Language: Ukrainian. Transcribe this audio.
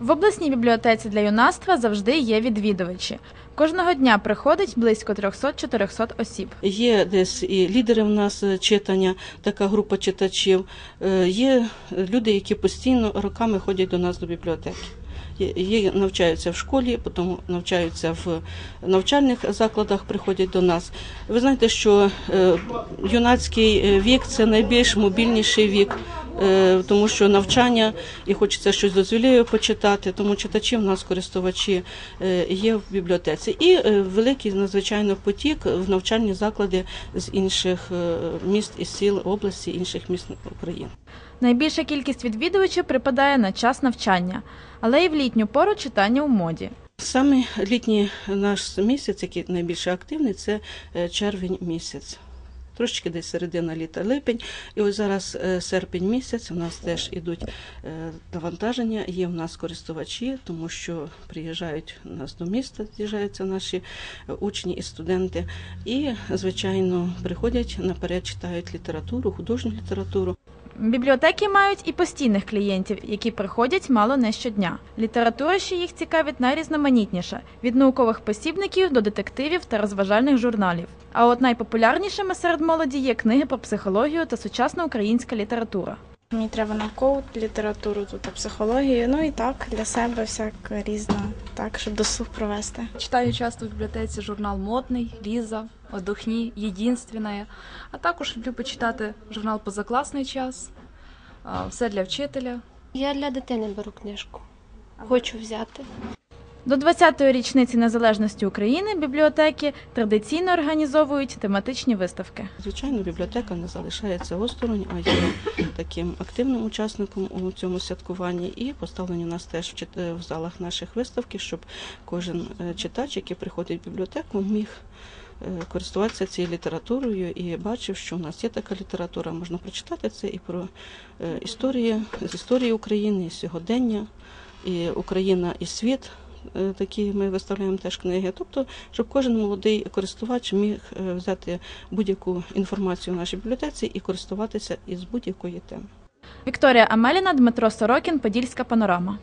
В обласній бібліотеці для юнацтва завжди є відвідувачі. Кожного дня приходить близько 300-400 осіб. Є десь і лідери в нас е, читання, така група читачів. Е, Є люди, які постійно роками ходять до нас до бібліотеки. Є- навчаються в школі, потім навчаються в навчальних закладах, приходять до нас. Ви знаєте, що е, юнацький вік це найбільш мобільніший вік, тому що навчання і хочеться щось дозвілею почитати, тому читачі в нас користувачі е, є в бібліотеці. І е, великий надзвичайно потік в навчальні заклади з інших е, міст і сіл області, інших міст України. Найбільша кількість відвідувачів припадає на час навчання, але і в літню пору читання у моді. Саме літній наш місяць, який найбільше активний, це е, червень місяць. Трошечки десь середина літа липень. І ось зараз е, серпень місяць. У нас теж ідуть е, навантаження. Є в нас користувачі, тому що приїжджають у нас до міста, з'їжджаються наші е, учні і студенти. І, звичайно, приходять наперед, читають літературу, художню літературу. Бібліотеки мають і постійних клієнтів, які приходять мало не щодня. Література ще їх цікавить найрізноманітніша від наукових посібників до детективів та розважальних журналів. А от найпопулярнішими серед молоді є книги про психологію та сучасна українська література. Мені треба наукову літературу, тут а психологію, ну і так, для себе всяк різно, так, щоб досуг провести. Читаю часто в бібліотеці журнал Модний, Ліза, Одухні, Єдинственная, а також люблю почитати журнал Позакласний час, все для вчителя. Я для дитини беру книжку. Хочу взяти. До 20-ї річниці незалежності України бібліотеки традиційно організовують тематичні виставки. Звичайно, бібліотека не залишається осторонь, а є таким активним учасником у цьому святкуванні. І поставлені нас теж в залах наших виставки, щоб кожен е, читач, який приходить в бібліотеку, міг е, користуватися цією літературою і бачив, що у нас є така література. Можна прочитати це і про е, історії з історії України, і сьогодення, і Україна і світ. Е, Такі ми виставляємо теж книги. Тобто, щоб кожен молодий користувач міг е, взяти будь-яку інформацію в нашій бібліотеці і користуватися із будь-якої теми. Вікторія Амеліна, Дмитро Сорокін, Подільська панорама.